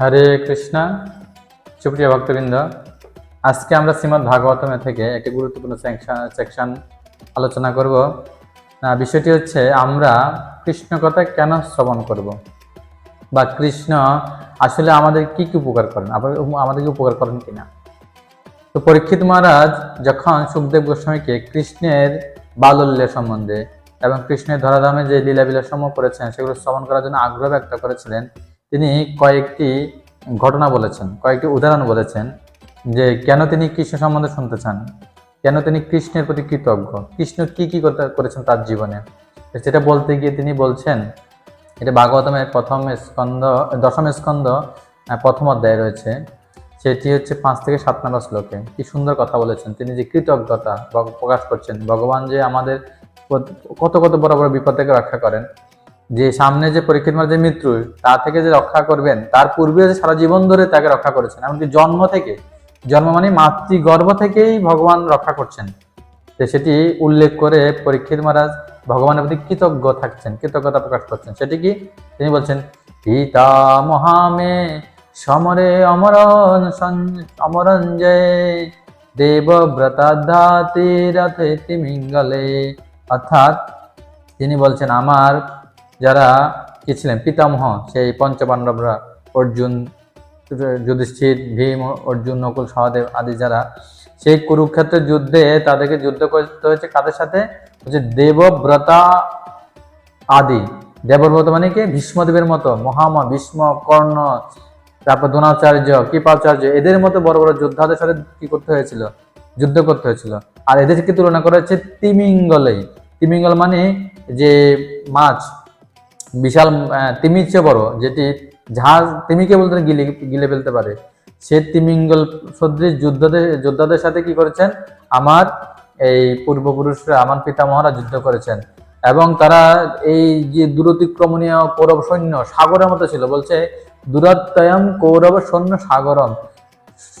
হরে কৃষ্ণা। সুপ্রিয় ভক্তবৃন্দ, আজকে আমরা শ্রীমদ্ ভাগবতমে থেকে একটি গুরুত্বপূর্ণ সেকশন আলোচনা করব। বিষয়টি হচ্ছে, আমরা কৃষ্ণ কথা কেন শ্রবণ করব? বা কৃষ্ণ আসলে আমাদের কি কি উপকার করেন? আবার আমাদেরকে উপকার করেন কিনা? তো পরীক্ষিত মহারাজ যখন সুখদেব গোস্বামীকে কৃষ্ণের বালল্য সম্বন্ধে এবং কৃষ্ণের ধরাধামে যে লীলাবিলাস সমূহ করেছেন, সেগুলো শ্রবণ করার জন্য আগ্রহ ব্যক্ত করেছিলেন তিনি কয়েকটি ঘটনা বলেছেন, কয়েকটি উদাহরণ বলেছেন যে কেন তিনি কৃষ্ণ সম্বন্ধে শুনতে চান? কেন তিনি কৃষ্ণের প্রতি কৃতজ্ঞ? কৃষ্ণ কি কি করেছেন তার জীবনে? সেটা বলতে গিয়ে তিনি বলছেন, এটা ভাগবতমের প্রথম স্কন্ধ, দশম স্কন্ধ প্রথম অধ্যায়ে রয়েছে। সেটি হচ্ছে পাঁচ থেকে সাত নম্বর শ্লোকে। কি সুন্দর কথা বলেছেন তিনি যে কৃতজ্ঞতা প্রকাশ করছেন। ভগবান যে আমাদের কত কত বড় বড় বিপদ থেকে রক্ষা করেন। যে সামনে যে পরীক্ষিত মার যে মৃত্যু, তা থেকে যে রক্ষা করবেন, তার পূর্বে যে সারা জীবন ধরে তাকে রক্ষা করেছেন। এমনকি জন্ম থেকে, জন্ম মানে মাতৃগর্ভ থেকেই ভগবান রক্ষা করছেন। সেটি উল্লেখ করে পরীক্ষিত মহারাজ ভগবানের প্রতি কৃতজ্ঞ থাকছেন, কৃতজ্ঞতা প্রকাশ করছেন। সেটি কি? তিনি বলছেন, পিতা মহামে সমরে অমরণ অমরঞ্জয় দেবব্রতাধাতি রথে তিমিঙ্গলে। অর্থাৎ তিনি বলছেন, আমার যারা কি ছিলেন? পিতামহ, সেই পঞ্চপাণ্ডবরা, অর্জুন, যুধিষ্ঠির, ভীম, অর্জুন, নকুল সহদেব আদি যারা, সেই কুরুক্ষেত্রের যুদ্ধে তাদেরকে যুদ্ধ করতে হয়েছে কাদের সাথে? হচ্ছে দেবব্রতা আদি। দেবব্রত মানে কি? ভীষ্মদেবের মতো। মহামা, ভীষ্ম, কর্ণ, তারপর দ্রোণাচার্য, কৃপাচার্য, এদের মতো বড় বড় যোদ্ধাদের সাথে কি করতে হয়েছিল? যুদ্ধ করতে হয়েছিল। আর এদেরকে তুলনা করা হচ্ছে তিমিঙ্গলে তিমিঙ্গল মানে যে মাছ বিশাল তিমির চেয়ে বড়, যেটি জাহাজ, তিমিকে বলতে গিলে গিলে ফেলতে পারে। সে তিমিঙ্গল সদৃশ যোদ্ধাদের যোদ্ধাদের সাথে কি করেছেন? আমার এই পূর্বপুরুষরা, আমার পিতামহরা যুদ্ধ করেছেন। এবং তারা এই যে দূরতিক্রমণীয় কৌরব সৈন্য, সাগরের মতো ছিল, বলছে দূরত্বয়ম কৌরব সৈন্য সাগরম।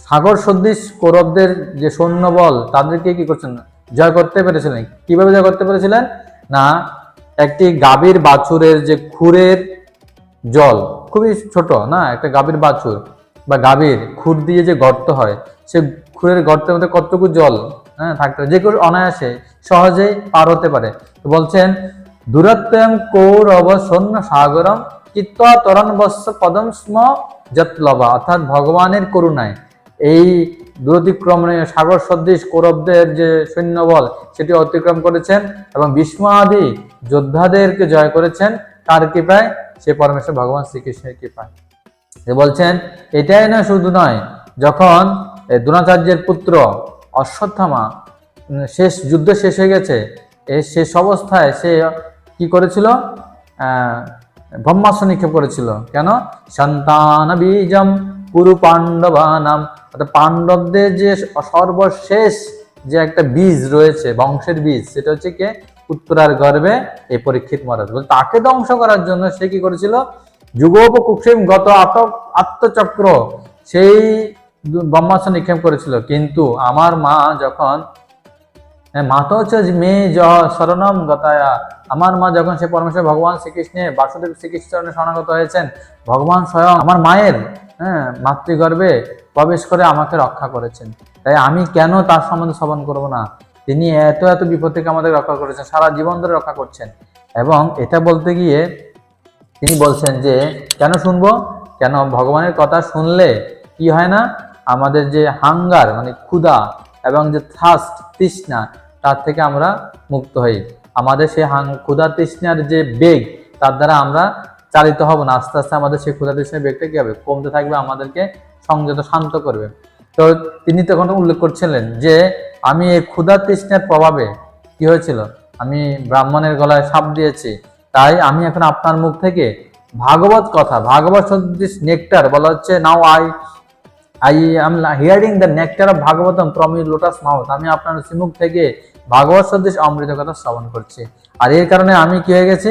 সাগর সদৃশ কৌরবদের যে সৈন্যবল, তাদেরকে কি করছেন? জয় করতে পেরেছিলেন। কীভাবে জয় করতে পেরেছিলেন? না একটি গাভীর বাছুরের যে খুরের জল, খুবই ছোট, না? একটা গাভীর বাছুর বা গাভীর খুর দিয়ে যে গর্ত হয়, সে খুরের গর্তের মধ্যে কতটুকু জল হ্যাঁ থাকতে পারে? যে কেউ অনায়াসে সহজেই পার হতে পারে। তো বলছেন দূরত্বম কৌরব সৈন্য সাগরম চিত্ত তরণ বস্য পদম স্ম যৎলবা অর্থাৎ ভগবানের করুণায়। এই দূরতিক্রমণীয় সাগর সদৃশ কৌরবদের যে সৈন্যবল, সেটি অতিক্রম করেছেন এবং আদি যোদ্ধাদেরকে জয় করেছেন কার কৃপায় সে পরমেশ্বর ভগবান শ্রীকৃষ্ণের কৃপায়। এ বলছেন, এটাই না শুধু নয়, যখন দ্রোণাচার্যের পুত্র অশ্বত্থামা শেষ, যুদ্ধ শেষ হয়ে গেছে এই শেষ অবস্থায় সে কি করেছিল? ব্রহ্মাস্ত্র নিক্ষেপ করেছিল। কেন? সন্তান বীজম কুরু পাণ্ডবানাম। অর্থাৎ পাণ্ডবদের যে সর্বশেষ যে একটা বীজ রয়েছে, বংশের বীজ, সেটা হচ্ছে কে? উত্তরার গর্ভে এই পরীক্ষিত মহারাজ। তাকে ধ্বংস করার জন্য সে কি করেছিল? যুগোপকুক্ষেম গত আত আত্মচক্র, সেই ব্রহ্মাস্ত্র নিক্ষেপ করেছিল। কিন্তু আমার মা যখন মাতচ মে জ শরণম গতায়া। আমার মা যখন সে পরমেশ্বর ভগবান শ্রীকৃষ্ণে বাসুদেব শ্রীকৃষ্ণের শরণাগত হয়েছেন, ভগবান স্বয়ং আমার মায়ের হ্যাঁ মাতৃগর্ভে প্রবেশ করে আমাকে রক্ষা করেছেন। তাই আমি কেন তার সম্বন্ধে শ্রবণ করব না? তিনি এত এত বিপদ থেকে আমাদের রক্ষা করেছেন, সারা জীবন ধরে রক্ষা করছেন। এবং এটা বলতে গিয়ে তিনি বলছেন যে, কেন শুনব? কেন ভগবানের কথা শুনলে কি হয় না? আমাদের যে হাঙ্গার মানে ক্ষুধা এবং যে থাস্ট তৃষ্ণা, তার থেকে আমরা মুক্ত হই। আমাদের সেই হাং, ক্ষুধা, তৃষ্ণার যে বেগ, তার দ্বারা আমরা চালিত হব না, আস্তে আস্তে আমাদের সেই ক্ষুধা তৃষ্ণার বেগটা কি হবে? কমতে থাকবে, আমাদেরকে সংযত, শান্ত করবে। তো তিনি তখন উল্লেখ করছিলেন যে, আমি এই ক্ষুধা তৃষ্ণার প্রভাবে কি হয়েছিল? আমি ব্রাহ্মণের গলায় সাপ দিয়েছি। তাই আমি এখন আপনার মুখ থেকে ভাগবত কথা, ভাগবত সদৃশ নেকটার বলা হচ্ছে now I I am hearing the nectar of Bhagavatam from lotus mouth আমি আপনার শ্রীমুখ থেকে ভাগবত সদৃশ অমৃত কথা শ্রবণ করছি। আর এর কারণে আমি কি হয়ে গেছি?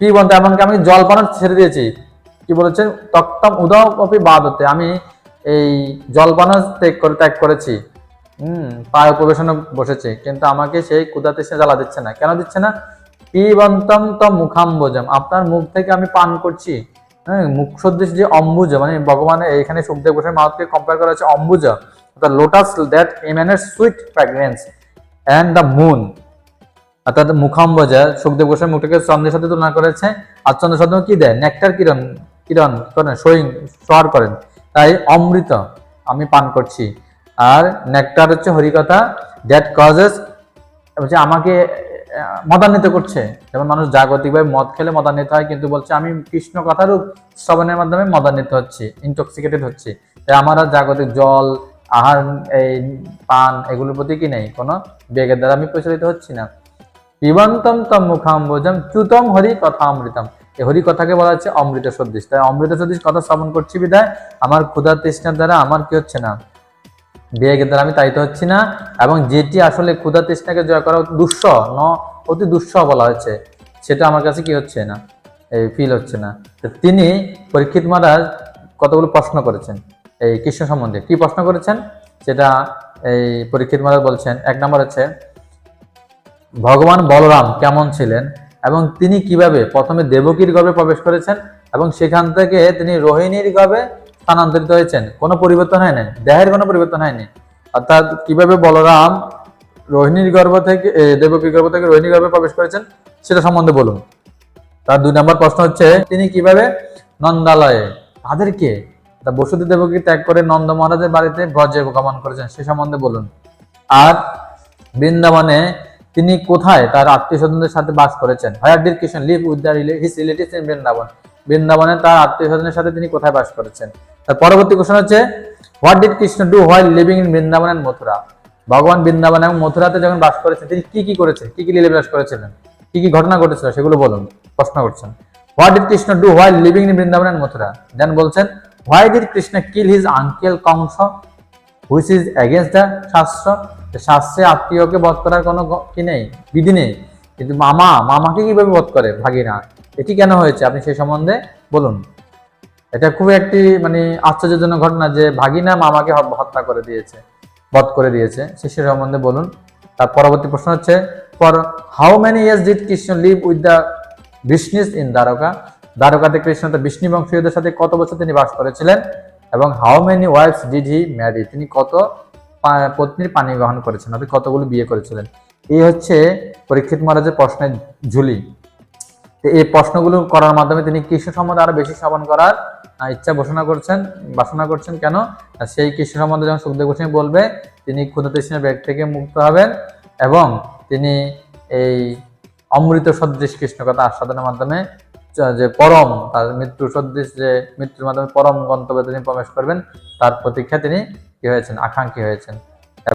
কি বলতে, এমনকি আমি জল পান ছেড়ে দিয়েছি। কি বলেছেন? তক্তম উদাও অপি বাদ হতে আমি এই জলপানও ত্যাগ করে, ত্যাগ করেছি। হম, পায় উপবেশনে বসেছে। কিন্তু আমাকে সেই ক্ষুধা তৃষ্ণা জ্বালা দিচ্ছে না। কেন দিচ্ছে না? পিবন্তম তো মুখাম্বজম। আপনার মুখ থেকে আমি পান করছি। হ্যাঁ মুখ সদৃশ যে অম্বুজ মানে ভগবানের এখানে সুখদেব ঘোষের মাউথকে কম্পেয়ার করা হচ্ছে Ambuj the lotus that emanate sweet fragrance and the moon অর্থাৎ মুখাম্বজা সুখদেব গোস্বামী মুখটাকে চন্দ্রের সাথে তুলনা করেছে। আর চন্দ্র সাধন কি দেয়? নেকটার কিরণ কিরণ করেন সইং সোয়ার করেন। তাই অমৃত আমি পান করছি। আর নেকটার হচ্ছে হরিকথা দ্যাট কজেস হচ্ছে আমাকে মদান্বিত করছে। যেমন মানুষ জাগতিকভাবে মদ খেলে মদান্বিত হয়, কিন্তু বলছে আমি কৃষ্ণ কথারূপ শ্রবণের মাধ্যমে মদান্বিত হচ্ছি ইনটক্সিকেটেড হচ্ছে। তাই আমার জাগতিক জল, আহার, এই পান, এগুলোর প্রতি কি নেই? কোনো বেগের দ্বারা আমি প্রচলিত হচ্ছি না। পিবন্তম তম মুখাম্বজম চ্যুতম হরি কথা অমৃতম এই হরি কথাকে বলা হচ্ছে অমৃত সদৃশ। তাই অমৃত সদৃশ কথা শ্রবণ করছি বিদায় আমার ক্ষুধার তৃষ্ণার দ্বারা আমার কি হচ্ছে না? বিয়েকের দ্বারা আমি তাইতে হচ্ছি না এবং যেটি আসলে ক্ষুধা তৃষ্ণাকে জয় করা দুঃস, ন, অতি দুঃস বলা হয়েছে, সেটা আমার কাছে কি হচ্ছে না? এই ফিল হচ্ছে না। তো তিনি পরীক্ষিত মহারাজ কতগুলো প্রশ্ন করেছেন? এই কৃষ্ণ সম্বন্ধে। কি প্রশ্ন করেছেন? সেটা এই পরীক্ষিত মহারাজ বলছেন। এক নম্বর হচ্ছে ভগবান বলরাম কেমন ছিলেন এবং তিনি কীভাবে প্রথমে দেবকীর গর্ভে প্রবেশ করেছেন এবং সেখান থেকে তিনি রোহিণীর গর্ভে স্থানান্তরিত হয়েছেন? কোনো পরিবর্তন হয়নি? দেহের কোনো পরিবর্তন হয়নি? অর্থাৎ কীভাবে বলরাম রোহিণীর গর্ভ থেকে দেবকীর গর্ভ থেকে রোহিণীর গর্ভে প্রবেশ করেছেন সেটা সম্বন্ধে বলুন। তার দুই নম্বর প্রশ্ন হচ্ছে, তিনি কীভাবে নন্দালয়ে, তাদেরকে, তা বসুদেব দেবকী ত্যাগ করে নন্দ মহারাজের বাড়িতে ব্রজে গমন করেছেন সে সম্বন্ধে বলুন। আর বৃন্দাবনে তিনি কোথায় তার আত্মীয় স্বজনদের সাথে বাস করেছেন? Here Krishna live with the his relatives in Vrindavan. বৃন্দাবনে তার আত্মীয় স্বজনের সাথে তিনি কোথায় বাস করেছেন? তার পরবর্তী কোশ্চেন হচ্ছে, what did Krishna do while living in Vrindavan and Mathura? ভগবান বৃন্দাবন এবং মথুরাতে যখন বাস করেছেন, তিনি কি কি করেছেন? কি কি লীলাবিলাস করেছিলেন? কি কি ঘটনা ঘটেছিল? সেগুলো বলুন, প্রশ্ন করছেন। What did Krishna do while living in Vrindavan and Mathura? Then বলছেন, why did Krishna kill his uncle Kansa, which is against the shastra? শাস্ত্রে আত্মীয়কে বধ করার কোনো কি নেই? বিধি নেই। কিন্তু মামা, মামাকে কীভাবে বধ করে ভাগিনা? এটি কেন হয়েছে? আপনি সেই সম্বন্ধে বলুন। এটা খুব একটি মানে আশ্চর্যজনক ঘটনা যে ভাগিনা মামাকে হত্যা করে দিয়েছে, বধ করে দিয়েছে। সে সে সম্বন্ধে বলুন। তার পরবর্তী প্রশ্ন হচ্ছে for how many years did Krishna live with the Vrishnis in Dwarka দ্বারকাতে Krishna তার বিষ্ণু বংশীয়দের সাথে কত বছর তিনি বাস করেছিলেন এবং how many wives did he marry তিনি কত পত্নীর পানি গ্রহণ করেছেন, অর্থাৎ কতগুলো বিয়ে করেছিলেন। এই হচ্ছে পরীক্ষিত মহারাজের প্রশ্নের ঝুলি। এই প্রশ্নগুলো করার মাধ্যমে তিনি কৃষ্ণ সম্বন্ধে আরও বেশি শ্রবণ করার ইচ্ছা ঘোষণা করছেন, বাসনা করছেন কেন? সেই কৃষ্ণ সম্বন্ধে যখন সুখদেব গোস্বামী বলবে, তিনি ক্ষুদ্র তৃষ্ণার ব্যাগ থেকে মুক্ত হবেন এবং তিনি এই অমৃত সদৃশ কৃষ্ণ কথা আস্বাদনের মাধ্যমে, যে পরম, তার মৃত্যু সদৃশ যে মৃত্যুর মাধ্যমে পরম গন্তব্যে তিনি প্রবেশ করবেন, তার প্রতীক্ষা তিনি কি হয়েছেন আকাঙ্ক্ষী হয়েছেন